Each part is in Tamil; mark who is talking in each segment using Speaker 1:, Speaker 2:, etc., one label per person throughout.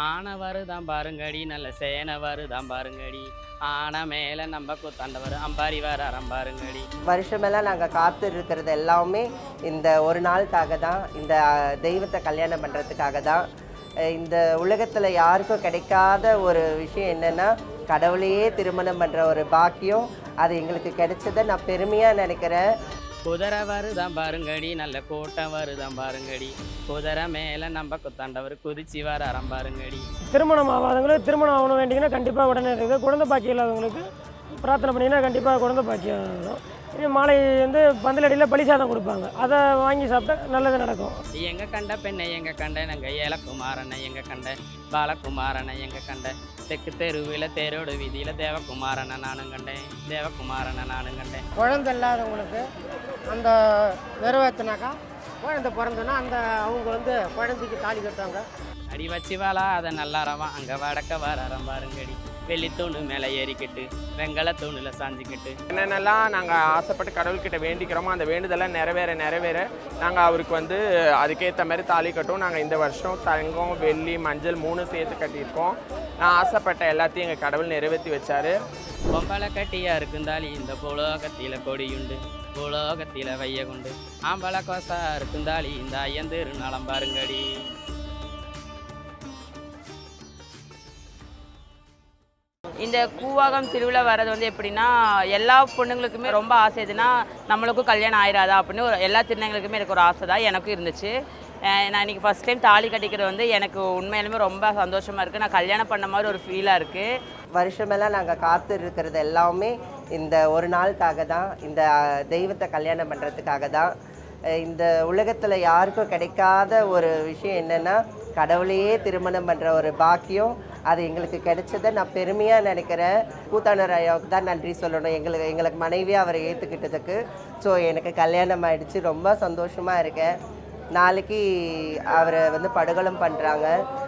Speaker 1: ஆனவாறு தான் பாருங்கடி நல்ல சேனவாறு தான் பாருங்கடி. ஆனா மேலே நம்ம குத்தாண்டவர் அம்பாரி வர அம்பாருங்கடி
Speaker 2: வருஷமெல்லாம் நாங்கள் காத்து இருக்கிறது எல்லாமே இந்த ஒரு நாளுக்காக தான் இந்த தெய்வத்தை கல்யாணம் பண்ணுறதுக்காக தான். இந்த உலகத்தில் யாருக்கும் கிடைக்காத ஒரு விஷயம் என்னென்னா கடவுளையே திருமணம் பண்ணுற ஒரு பாக்கியம். அது எங்களுக்கு கிடைச்சதை நான் பெருமையாக நினைக்கிறேன்.
Speaker 1: குதிரை வருதான் பாருங்கடி நல்ல கூட்டம் வருதான் பாருங்கடி. குதிரை மேலே நம்ம குத்தாண்டவர் குதிச்சு வர பாருங்கடி.
Speaker 3: திருமணம் ஆகாதவங்களுக்கு திருமணம் ஆகணும் வேண்டிங்கன்னா கண்டிப்பாக உடனே இருக்குது குழந்தை பாக்கி இல்லாதவங்களுக்கு பிரார்த்தனை பண்ணிங்கன்னா கண்டிப்பாக குழந்தை பாக்கியம் மாலை வந்து பந்தலடியில் பலி சாதம் கொடுப்பாங்க. அதை வாங்கி சாப்பிட்டா நல்லது நடக்கும்.
Speaker 1: எங்க கண்ட பெண்ணை எங்க கண்ட நாங்க? ஏலக்குமாரனை எங்க கண்ட? பாலகுமாரனை எங்க கண்ட? தெற்கு தெருவில் தேரோடு வீதியில தேவகுமாரனை நானும் கண்டேன். தேவகுமாரனை நானும் கண்டேன்.
Speaker 4: குழந்தை இல்லாதவங்களுக்கு அந்த நிறைவேற்றினாக்கா குழந்தை பிறந்தோன்னா அந்த அவங்க வந்து குழந்தைக்கு தாலி கட்டுவாங்க.
Speaker 1: அடி வச்சு வாழா அதை நல்லாரவா அங்க வடக்க வராரம் பாருங்கடி. வெள்ளித்தூணு மேலே ஏறிக்கிட்டு வெங்கல தூணுல சாஞ்சிக்கிட்டு.
Speaker 5: என்னென்னலாம் நாங்கள் ஆசைப்பட்டு கடவுள்கிட்ட வேண்டிக்கிறோமோ அந்த வேண்டுதெல்லாம் நிறைவேற நிறைவேற நாங்கள் அவருக்கு வந்து அதுக்கேற்ற மாதிரி தாலி கட்டும் நாங்கள் இந்த வருஷம் தங்கம் வெள்ளி மஞ்சள் மூணு சேர்த்து கட்டியிருக்கோம். நான் ஆசைப்பட்ட எல்லாத்தையும் எங்கள் கடவுள் நிறைவேற்றி வச்சாரு.
Speaker 1: பொம்பளை கட்டியா இருக்குந்தாலி இந்த புலோகத்தில கொடியுண்டு புலோகத்தில வையகுண்டு. ஆம்பளை கோசா இருக்குந்தாலி இந்த ஐயந்திரு நலம் பாருங்கடி.
Speaker 6: இந்த கூவாகம் திருவிழா வர்றது வந்து எப்படின்னா எல்லா பொண்ணுங்களுக்குமே ரொம்ப ஆசை எதுனா நம்மளுக்கும் கல்யாணம் ஆயிராதா அப்படின்னு ஒரு எல்லா திருநங்களுக்குமே எனக்கு ஒரு ஆசை தான் எனக்கும் இருந்துச்சு. நான் இன்னைக்கு ஃபஸ்ட் டைம் தாலி கட்டிக்கிறது வந்து எனக்கு உண்மையிலுமே ரொம்ப சந்தோஷமாக இருக்குது நான் கல்யாணம் பண்ண மாதிரி ஒரு ஃபீலாக இருக்குது
Speaker 2: வருஷமெல்லாம் நாங்கள் காத்து இருக்கிறது எல்லாமே இந்த ஒரு நாளுக்காக தான் இந்த தெய்வத்தை கல்யாணம் பண்ணுறதுக்காக தான். இந்த உலகத்தில் யாருக்கும் கிடைக்காத ஒரு விஷயம் என்னென்னா கடவுளையே திருமணம் பண்ணுற ஒரு பாக்கியம் அது எங்களுக்கு கிடைச்சதை நான் பெருமையாக நினைக்கிறேன். கூத்தாண்டர் ஐயாவுக்கு தான் நன்றி சொல்லணும். எங்களுக்கு எங்களுக்கு மனைவியாக அவரை ஏற்றுக்கிட்டதுக்கு ஸோ எனக்கு கல்யாணம் ஆயிடுச்சு. ரொம்ப சந்தோஷமாக இருக்கேன். நாளைக்கு அவரை வந்து படுகொலம் பண்ணுறாங்க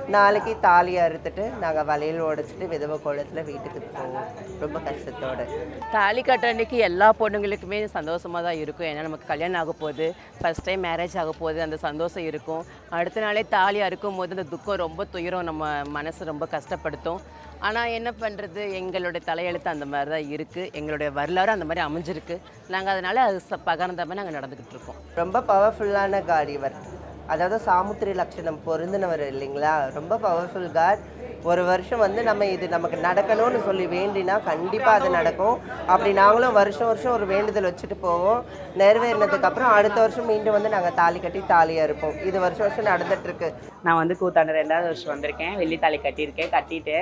Speaker 2: நாளைக்கு தாலியை அறுத்துட்டு நாங்கள் வலையில் உடைச்சிட்டு விதவை கோலத்தில் வீட்டுக்கு போவோம். ரொம்ப கஷ்டத்தோடு.
Speaker 6: தாலி கட்டுற அன்னைக்கு எல்லா பொண்ணுங்களுக்குமே சந்தோஷமாக தான் இருக்கும். ஏன்னா நமக்கு கல்யாணம் ஆக போகுது. ஃபஸ்ட் டைம் மேரேஜ் ஆக போகுது. அந்த சந்தோஷம் இருக்கும். அடுத்த நாளே தாலி அறுக்கும் போது அந்த துக்கம் ரொம்ப துயரம் நம்ம மனசு ரொம்ப கஷ்டப்படுத்தும். ஆனால் என்ன பண்ணுறது எங்களுடைய தலையெழுத்து அந்த மாதிரி தான் இருக்குது எங்களுடைய வரலாறு அந்த மாதிரி அமைஞ்சிருக்கு. நாங்கள் அதனால் அது ச- பகர்ந்த மாதிரி நாங்கள் நடந்துக்கிட்டு இருக்கோம்.
Speaker 2: ரொம்ப பவர்ஃபுல்லான காட் இவர் அதாவது சாமுத்திரி லட்சணம் பொருந்தினவர் இல்லைங்களா? ரொம்ப பவர்ஃபுல் காட் ஒரு வருஷம் வந்து நம்ம இது நமக்கு நடக்கணும்னு சொல்லி வேண்டினா கண்டிப்பாக அது நடக்கும். அப்படி நாங்களும் வருஷம் வருஷம் ஒரு வேண்டுதல் வச்சுட்டு போவோம். நிறைவேறினதுக்கப்புறம் அடுத்த வருஷம் மீண்டும் வந்து நாங்கள் தாலி கட்டி தாலியாக இருப்போம். இது வருஷம் வருஷம் நடந்துட்டுருக்கு.
Speaker 1: நான் வந்து கூத்தாண்டர் ரெண்டாவது வருஷம் வந்திருக்கேன். வெள்ளி தாலி கட்டியிருக்கேன். கட்டிட்டு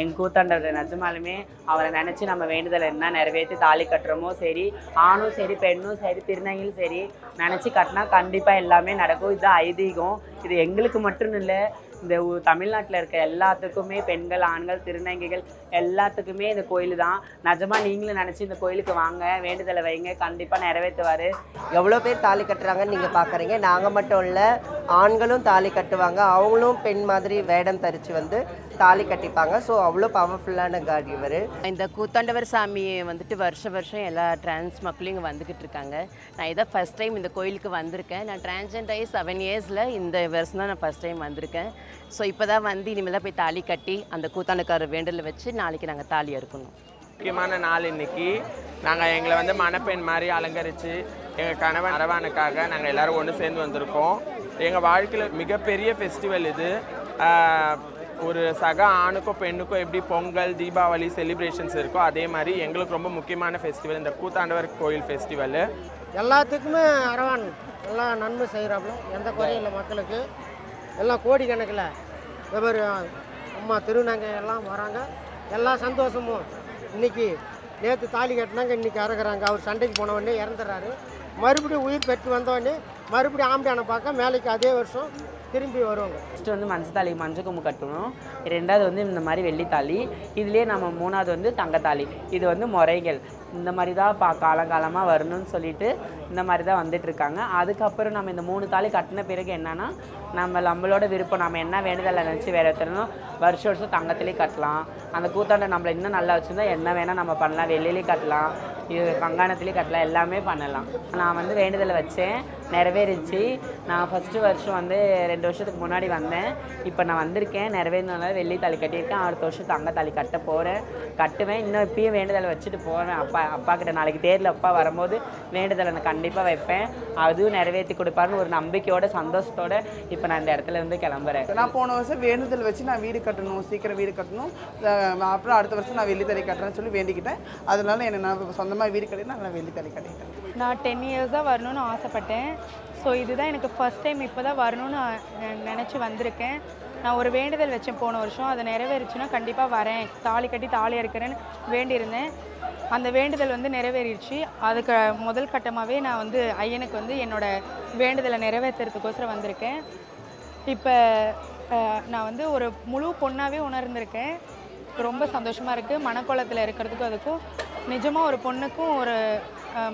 Speaker 1: எங்கள் கூத்தாண்டர் நிஜமாலுமே அவரை நினச்சி நம்ம வேண்டுதல் என்ன நிறைவேற்றி தாலி கட்டுறோமோ சரி ஆணும் சரி பெண்ணும் சரி திருநங்கையும் சரி நினச்சி கட்டினா கண்டிப்பாக எல்லாமே நடக்கும். இது ஐதீகம். இது எங்களுக்கு மட்டும் இல்லை இந்த தமிழ்நாட்டில் இருக்க எல்லாத்துக்குமே பெண்கள் ஆண்கள் திருநங்கைகள் எல்லாத்துக்குமே இந்த கோயில் தான் நிஜமாக நீங்களும் நினச்சி இந்த கோயிலுக்கு வாங்க வேண்டுதலை வைங்க கண்டிப்பாக நிறைவேற்றுவார்.
Speaker 2: எவ்வளோ பேர் தாலி கட்டுறாங்கன்னு நீங்கள் பார்க்குறீங்க நாங்கள் மட்டும் இல்லை ஆண்களும் தாலி கட்டுவாங்க. அவங்களும் பெண் மாதிரி வேடம் தரித்து வந்து தாலி கட்டிப்பாங்க. ஸோ அவ்வளோ பவர்ஃபுல்லான காட் இவர்.
Speaker 6: இந்த கூத்தாண்டவர் சாமி வந்துட்டு வருஷ வருஷம் எல்லா டிரான்ஸ் மக்களும் இங்கே வந்துக்கிட்டு இருக்காங்க. நான் இதான் ஃபஸ்ட் டைம் இந்த கோயிலுக்கு வந்திருக்கேன். நான் டிரான்ஸ்ஜெண்ட் ஆகி செவன் இயர்ஸில் இந்த வருஷம் தான் நான் ஃபஸ்ட் டைம் வந்திருக்கேன். ஸோ இப்போ தான் வந்து இனிமேல் தான் போய் தாலி கட்டி அந்த கூத்தாண்டக்காரர் வேண்டலை வச்சு நாளைக்கு நாங்கள் தாலி அறுக்கணும்.
Speaker 5: முக்கியமான நாள் இன்னைக்கு. நாங்கள் எங்களை வந்து மணப்பெண் மாதிரி அலங்கரித்து எங்கள் கணவன் அரவானுக்காக நாங்கள் எல்லாரும் ஒன்று சேர்ந்து வந்திருக்கோம். எங்கள் வாழ்க்கையில் மிகப்பெரிய ஃபெஸ்டிவல் இது. ஒரு சக ஆணுக்கும் பெண்ணுக்கும் எப்படி பொங்கல் தீபாவளி செலிப்ரேஷன்ஸ் இருக்கோ அதே மாதிரி எங்களுக்கு ரொம்ப முக்கியமான ஃபெஸ்டிவல் இந்த கூத்தாண்டவர் கோயில் ஃபெஸ்டிவல்
Speaker 4: எல்லாத்துக்குமே அரவான் எல்லாம் நன்மை செய்கிறாப்புல எந்த குறையும் இல்லை மக்களுக்கு. எல்லாம் கோடிக்கணக்கில். வெவ்வேறு அம்மா திருநங்கை எல்லாம் வராங்க. எல்லா சந்தோஷமும் இன்னைக்கு நேற்று தாலி கட்டினாங்க இன்னைக்கு இறக்குறாங்க அவர் சண்டைக்கு போன உடனே இறந்துடுறாரு. மறுபடியும் உயிர் பெற்று வந்த மறுபடியும் ஆம்படியான பார்க்க மேலைக்கு அதே வருஷம் திரும்பி வருவாங்க.
Speaker 1: ஃபஸ்ட்டு வந்து மஞ்சள் தாலி மஞ்சள் கும்பு கட்டணும். ரெண்டாவது வந்து இந்த மாதிரி வெள்ளித்தாலி இதுலேயே நம்ம மூணாவது வந்து தங்கத்தாலி இது வந்து முறைகள். இந்த மாதிரி தான் பா காலங்காலமாக வரணும்னு சொல்லிட்டு இந்த மாதிரி தான் வந்துட்டுருக்காங்க அதுக்கப்புறம் நம்ம இந்த மூணு தாலி கட்டின பிறகு என்னன்னா நம்ம நம்மளோட விருப்பம் நம்ம என்ன வேண்டுதலை நினச்சி வேறு ஒருத்தரும் வருஷம் வருஷம் தங்கத்திலே கட்டலாம். அந்த கூத்தாண்டை நம்மளை இன்னும் நல்லா வச்சுருந்தா என்ன வேணால் நம்ம பண்ணலாம். வெள்ளிலேயே கட்டலாம். இது பங்காணத்துலேயே கட்டலாம். எல்லாமே பண்ணலாம். நான் வந்து வேண்டுதலை வச்சேன். நிறைவேறிச்சு. நான் ஃபஸ்ட்டு வருஷம் வந்து ரெண்டு வருஷத்துக்கு முன்னாடி வந்தேன். இப்போ நான் வந்திருக்கேன். நிறைவேறினால வெள்ளி தாலி கட்டியிருக்கேன். அடுத்த வருஷம் தங்க தாலி கட்ட போகிறேன் கட்டுவேன். இன்னும் இப்பயும் வேண்டுதலை வச்சுட்டு போவேன். அப்பா அப்பா கிட்ட நாளைக்கு தேரில் அப்பா வரும்போது வேண்டுதலை நான் கண்டிப்பாக வைப்பேன். அதுவும் நிறைவேற்றி கொடுப்பாருன்னு ஒரு நம்பிக்கையோட சந்தோஷத்தோட இப்போ நான் இந்த இடத்துல இருந்து கிளம்புறேன்.
Speaker 7: நான் போன வருஷம் வேண்டுதல் வச்சு நான் வீடு கட்டணும். சீக்கிரம் வீடு கட்டணும். அப்புறம் அடுத்த வருஷம் நான் வெள்ளித்தறி கட்டுறேன்னு சொல்லி வேண்டிக்கிட்டேன். அதனால என்ன நான் சொந்தமாக வீடு கட்டி நான் வெள்ளித்தறி கட்டிக்கிட்டேன்.
Speaker 8: நான் டென் இயர்ஸாக வரணும்னு ஆசைப்பட்டேன். ஸோ இதுதான் எனக்கு ஃபஸ்ட் டைம் இப்போ தான் வரணும்னு நினச்சி வந்திருக்கேன். நான் ஒரு வேண்டுதல் வச்சேன் போன வருஷம். அதை நிறைவேறிச்சுன்னா கண்டிப்பாக வரேன். தாலி கட்டி தாலி அறுக்கிறேன்னு வேண்டியிருந்தேன். அந்த வேண்டுதல் வந்து நிறைவேறிடுச்சு. அதுக்கு முதல் கட்டமாகவே நான் வந்து ஐயனுக்கு வந்து என்னோடய வேண்டுதலை நிறைவேற்றுறதுக்கோசரம் வந்திருக்கேன். இப்போ நான் வந்து ஒரு முழு பொண்ணாகவே உணர்ந்திருக்கேன். ரொம்ப சந்தோஷமாக இருக்குது மணக்கோலத்தில் இருக்கிறதுக்கும் அதுக்கும் நிஜமாக ஒரு பொண்ணுக்கும் ஒரு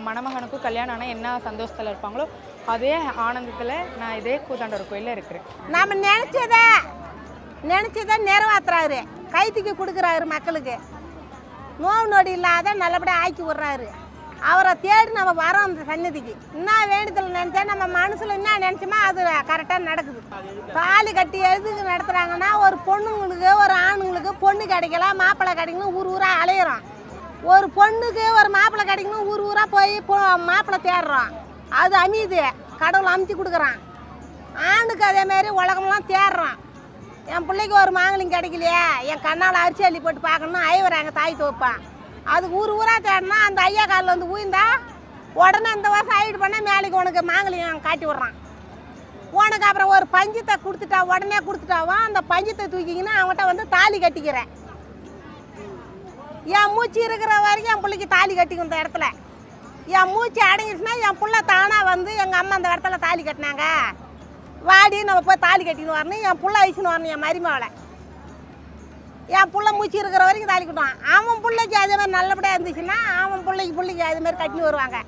Speaker 8: மணமகனுக்கும் கல்யாணம் ஆனால் என்ன சந்தோஷத்தில் இருப்பாங்களோ அதே ஆனந்தத்தில் நான் இதே கூத்தாண்டவர் கோயிலில் இருக்கிறேன்.
Speaker 9: நாம் நினச்சத நினச்சத நிறைவேற்றுறாரு கைத்துக்கு கொடுக்குறாரு மக்களுக்கு. நோவு நொடி இல்லாத நல்லபடியாக ஆக்கி விட்றாரு. அவரை தேடி நம்ம வரோம் அந்த சன்னதிக்கு என்ன வேண்டுதல் நினச்சா நம்ம மனசில் என்ன நினச்சோமோ அது கரெக்டாக நடக்குது. தாலி கட்டி எதுக்கு நடத்துகிறாங்கன்னா ஒரு பொண்ணுங்களுக்கு ஒரு ஆணுங்களுக்கு பொண்ணு கிடைக்கல மாப்பிள்ளை கிடைக்கணும் ஊர் ஊராக அலையிறோம். ஒரு பொண்ணுக்கு ஒரு மாப்பிள்ளை கிடைக்கணும் ஊர் ஊராக போய் மாப்பிள்ளை தேடுறோம். அது அமையுது. கடவுள் அமைச்சு கொடுக்குறான். ஆணுக்கு அதேமாரி உலகம்லாம் தேடுறான் என் பிள்ளைக்கு ஒரு மாங்கலிங் கிடைக்கலையே. என் கண்ணால் அரிசி அள்ளி போட்டு பார்க்கணும் ஐவராங்க தாய் துவைப்பான். அது ஊர் ஊராக தேடினா அந்த ஐயா காலில் வந்து ஊய்ந்தா உடனே இந்த வருஷம் ஐடு பண்ணால் மேலைக்கு உனக்கு மாங்கலியம் காட்டி விட்றான். உனக்கு அப்புறம் ஒரு பஞ்சத்தை கொடுத்துட்டா உடனே கொடுத்துட்டாவோ அந்த பஞ்சத்தை தூக்கிங்கன்னா அவன்கிட்ட வந்து தாலி கட்டிக்கிறேன். என் மூச்சு இருக்கிற வரைக்கும் என் பிள்ளைக்கு தாலி கட்டிக்கும் இந்த இடத்துல. என் மூச்சு அடங்கிடுச்சுன்னா என் பிள்ளை தானாக வந்து எங்கள் அம்மா அந்த இடத்துல தாலி கட்டினாங்க. வாடி நம்ம போய் தாலி கட்டின்னு வரணும். என் பிள்ளை வச்சுன்னு வரணும் என் மருமாவளை. என் பிள்ளை மூச்சு இருக்கிற வரைக்கும் தாலி கட்டுவான். அவன் பிள்ளைக்கு அதே மாதிரி நல்லபடியாக இருந்துச்சுன்னா அவன் பிள்ளைக்கு பிள்ளைக்கு அதே மாதிரி கட்டின்னு வருவாங்க.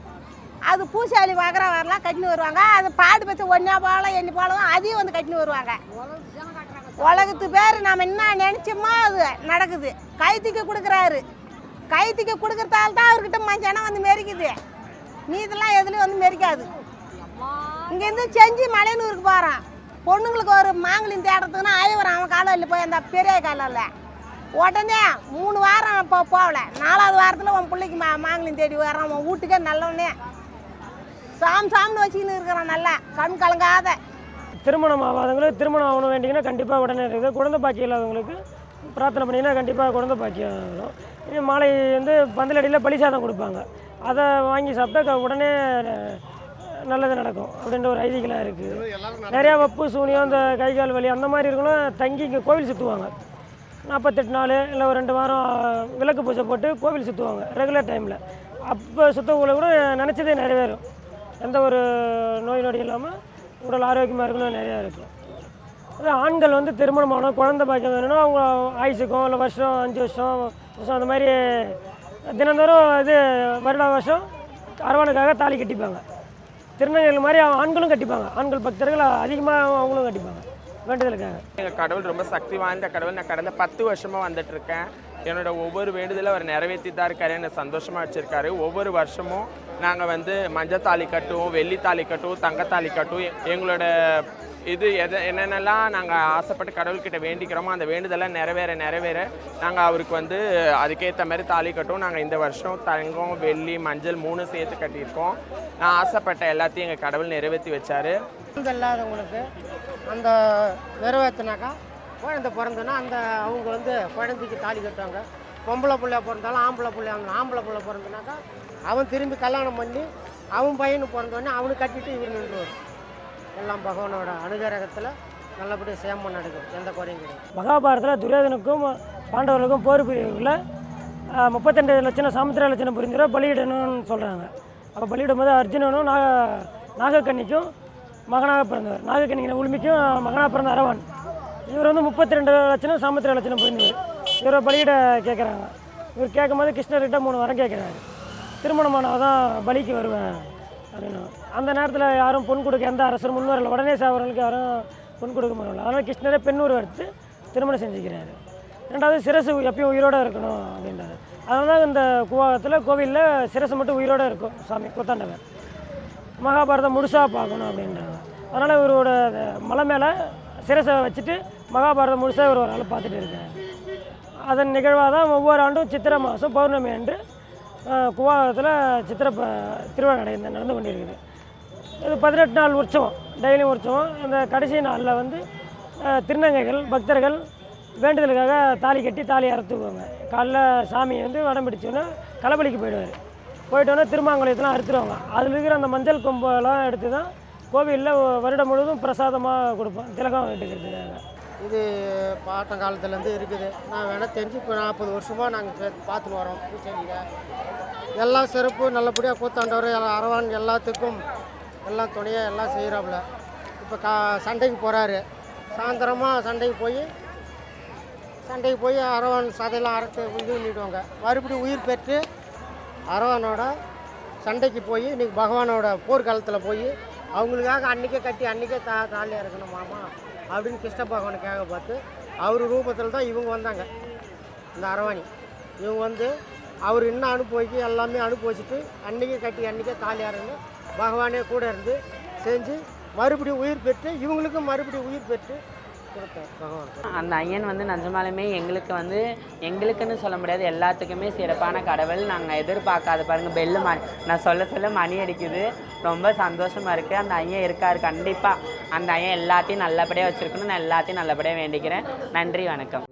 Speaker 9: அது பூசாலி வகர வரலாம் கட்டின்னு வருவாங்க. அது பாடு பச்சை ஒன்றா போகலாம் எண்ணி போகலாம் அதையும் வந்து கட்டின்னு வருவாங்க. உலகத்து பேர் நாம் என்ன நினச்சோமோ அது நடக்குது. கைத்துக்கு கொடுக்குறாரு. கைத்துக்கு கொடுக்குறதால தான் அவர்கிட்ட மஞ்சனம் வந்து மெரிக்குது. மீதெல்லாம் எதுலேயும் வந்து மெரிக்காது. இங்கேருந்து செஞ்சு மலையனூருக்கு போகிறான் பொண்ணுங்களுக்கு ஒரு மாங்கலின் தேடுறதுக்குன்னா ஐவரம் அவன் காலையில் போய் அந்த பெரிய காலையில் உடனே மூணு வாரம் இப்போ போகல. நாலாவது வாரத்தில் உன் பிள்ளைக்கு மா மாங்கலின் தேடி வரான் உன் வீட்டுக்கே நல்லவனே. சாம் சாம்னு வச்சுக்கின்னு இருக்கிறான் நல்லா. கண் கலங்காத.
Speaker 3: திருமணம் ஆகாதவங்களுக்கு திருமணம் ஆகணும் வேண்டிங்கன்னா கண்டிப்பாக உடனே இருக்குது. குழந்தை பாக்கியம் இல்லாதவங்களுக்கு பிரார்த்தனை பண்ணிங்கன்னா கண்டிப்பாக குழந்தை பாக்கியம் வரும். இது மாலை வந்து பந்தலடியில் பலி சாதம் கொடுப்பாங்க. அதை வாங்கி சாப்பிட்டா உடனே நல்லது நடக்கும் அப்படின்ற ஒரு ஐதீகலாம் இருக்குது நிறையா வப்பு சூனியம் இந்த கை கால் வலி அந்த மாதிரி இருக்கலாம் தங்கி இங்கே கோவில் சுற்றுவாங்க நாற்பத்தெட்டு நாள் இல்லை ஒரு ரெண்டு வாரம் விளக்கு பூஜை போட்டு கோவில் சுற்றுவாங்க ரெகுலர் டைமில் அப்போ சுற்றவங்களை கூட நினச்சதே நிறைவேறும். எந்த ஒரு நோய் நொடி இல்லாமல் உடல் ஆரோக்கியமாக இருக்கணும் நிறையா இருக்கும் அது ஆண்கள் வந்து திருமணம் ஆகணும் குழந்தை பாக்கியம் வேணும்னா அவங்க ஆயுசுக்கும் இல்லை வருஷம் அஞ்சு வருஷம் வருஷம் அந்த மாதிரி தினந்தோறும் இது வருட வருஷம் அரவணுக்காக தாலி கட்டிப்பாங்க. திருநங்கைகள் மாதிரி ஆண்களும் கட்டிப்பாங்க. ஆண்கள் பக்தர்கள் அதிகமாக அவங்களும் கட்டிப்பாங்க. வேண்டுதலுக்காக.
Speaker 5: எங்கள் கடவுள் ரொம்ப சக்தி வாய்ந்த கடவுள். நான் கடந்த பத்து வருஷமாக வந்துட்டு இருக்கேன் என்னோட ஒவ்வொரு வேண்டுதலும் அவர் நிறைவேற்றி தான் இருக்காரு. என்னை சந்தோஷமாக வச்சுருக்காரு. ஒவ்வொரு வருஷமும் நாங்கள் வந்து மஞ்சள் தாலி கட்டுவோம் வெள்ளி தாலி கட்டுவோம் தங்கத்தாலி கட்டுவோம். எங்களோட இது எதை என்னென்னலாம் நாங்கள் ஆசைப்பட்டு கடவுள்கிட்ட வேண்டிக்கிறோமோ அந்த வேண்டுதலை நிறைவேற நிறைவேற நாங்கள் அவருக்கு வந்து அதுக்கேற்ற மாதிரி தாலி கட்டுவோம். நாங்கள் இந்த வருஷம் தங்கம் வெள்ளி மஞ்சள் மூணு சேர்த்து கட்டியிருக்கோம். நான் ஆசைப்பட்ட எல்லாத்தையும் எங்கள் கடவுள் நிறைவேற்றி வச்சாரு.
Speaker 4: இல்லாதவங்களுக்கு அந்த நிறைவேற்றினாக்கா குழந்தை பிறந்தோன்னா அந்த அவங்க வந்து குழந்தைக்கு தாலி கட்டுவாங்க. பொம்பளை பிள்ளையா பிறந்தாலும் ஆம்பளை பிள்ளையா இருந்தாலும் ஆம்பளை பிள்ளை பிறந்தனாக்கா அவன் திரும்பி கல்யாணம் பண்ணி அவன் பையனு பிறந்தோடனே அவனுக்கு கட்டிட்டு இவர் நின்றுவார். எல்லாம் பகவானோட அனுகிரகத்தில் நல்லபடியாக சேமம் நடக்கும். எந்த குறையும் கிடையாது.
Speaker 3: மகாபாரதத்தில் துரியோதனுக்கும் பாண்டவர்களுக்கும் போர் பிரிவுகளில் முப்பத்தெண்டு லட்சணம் சாமுத்திர லட்சணம் புரிஞ்சிட பலியிடணும்னு சொல்கிறாங்க அப்போ பலியிடும் போது அர்ஜுனனும் நாக நாகக்கன்னிக்கும் மகனாக பிறந்தவர். நாகக்கன்னிக்கு உரிமைக்கும் மகனாக பிறந்த அரவான். இவர் வந்து முப்பத்தி ரெண்டு லட்சணம் ரெண்டு லட்சம் புரிந்தவர். இவரை பலியிட கேட்குறாங்க இவர் கேட்கும் போது கிருஷ்ணர்கிட்ட மூணு வரம் கேட்குறாரு திருமணமானவ தான் பலிக்கு வருவேன் அப்படின்னு. அந்த நேரத்தில் யாரும் பொன் கொடுக்க எந்த அரசரும் முன் வரல உடனே சாவர்களுக்கு யாரும் பொன் கொடுக்க முடியல அதனால் கிருஷ்ணரே பெண் எடுத்து திருமணம் செஞ்சுக்கிறாரு. ரெண்டாவது சிரசு எப்பயும் உயிரோடு இருக்கணும் அப்படின்றாரு. அதனால தான் இந்த குவாகத்தில் கோவிலில் சிரசு மட்டும் உயிரோடு இருக்கும். சாமி கூத்தாண்டவர். மகாபாரதம் முழுசாக பார்க்கணும் அப்படின்றாங்க. அதனால் இவரோட மலை மேலே சிரசை வச்சுட்டு மகாபாரதம் முழுசாக இவர் ஒரு ஆள் பார்த்துட்டு இருக்கார். அதன் நிகழ்வாக தான் ஒவ்வொரு ஆண்டும் சித்திரை மாதம் பௌர்ணமி அன்று குவாகத்தில் சித்திரை ப திருவிழா நடை நடந்து கொண்டிருக்குது. இது பதினெட்டு நாள் உற்சவம் டெய்லியும் உற்சவம். அந்த கடைசி நாளில் வந்து திருநங்கைகள் பக்தர்கள் வேண்டுதலுக்காக தாலி கட்டி தாலி அறுத்துக்குவாங்க. காலைல சாமி வந்து வடம் பிடிச்சோன்னே களபலிக்கு போயிடுவார். போயிட்டோன்னே திருமாங்குளத்தெலாம் அறுத்துருவாங்க. அதில் இருக்கிற அந்த மஞ்சள் கொம்பெல்லாம் எடுத்து தான் கோவிலில் வருடம் முழுவதும் பிரசாதமாக கொடுப்போம். திலகம் எடுக்கிறதுக்காக.
Speaker 4: இது பாட்டங்காலத்துலேருந்து இருக்குது. நான் வேணால் தெரிஞ்சு இப்போ நாற்பது வருஷமாக நாங்கள் பார்த்துன்னு வரோம். பூச்செடிங்க எல்லாம் சிறப்பு நல்லபடியாக கூத்தாண்டவர் எல்லாம் அரவான் எல்லாத்துக்கும் எல்லாம் துணையாக எல்லாம் செய்கிறாப்புல இப்போ கா சண்டைக்கு போகிறாரு சாயந்தரமாக சண்டைக்கு போய் சண்டைக்கு போய் அரவான் சதையெல்லாம் அறுத்து இது பண்ணிவிடுவாங்க மறுபடியும் உயிர் பெற்று அரவானோட சண்டைக்கு போய் இன்றைக்கி பகவானோட போர்க்காலத்தில் போய் அவங்களுக்காக அன்றைக்கே கட்டி அன்றைக்கே தா தாலி இருக்கணும் மாமா அப்படின்னு கிருஷ்ண பகவானுக்காக பார்த்து அவர் ரூபத்தில் தான் இவங்க வந்தாங்க. இந்த அரவாணி. இவங்க வந்து அவர் இன்னும் அனுப்பி எல்லாமே அனுபவிச்சுட்டு அன்றைக்கே கட்டி அன்றைக்கே தாலி இருந்து பகவானே கூட இருந்து செஞ்சு மறுபடியும் உயிர் பெற்று இவங்களுக்கும் மறுபடியும் உயிர் பெற்று
Speaker 1: அந்த ஐயன் வந்து நிஜமாலுமே எங்களுக்கு வந்து எங்களுக்குன்னு சொல்ல முடியாது எல்லாத்துக்குமே சிறப்பான கடவுள். நாங்கள் எதிர்பார்க்காத பாருங்க பெல்லு மணி நான் சொல்ல சொல்ல மணி அடிக்குது. ரொம்ப சந்தோஷமா இருக்குது அந்த ஐயன் இருக்கார் கண்டிப்பாக அந்த ஐயன் எல்லாத்தையும் நல்லபடியாக வச்சுருக்கணும். நான் எல்லாத்தையும் நல்லபடியாக வேண்டிக்கிறேன். நன்றி வணக்கம்.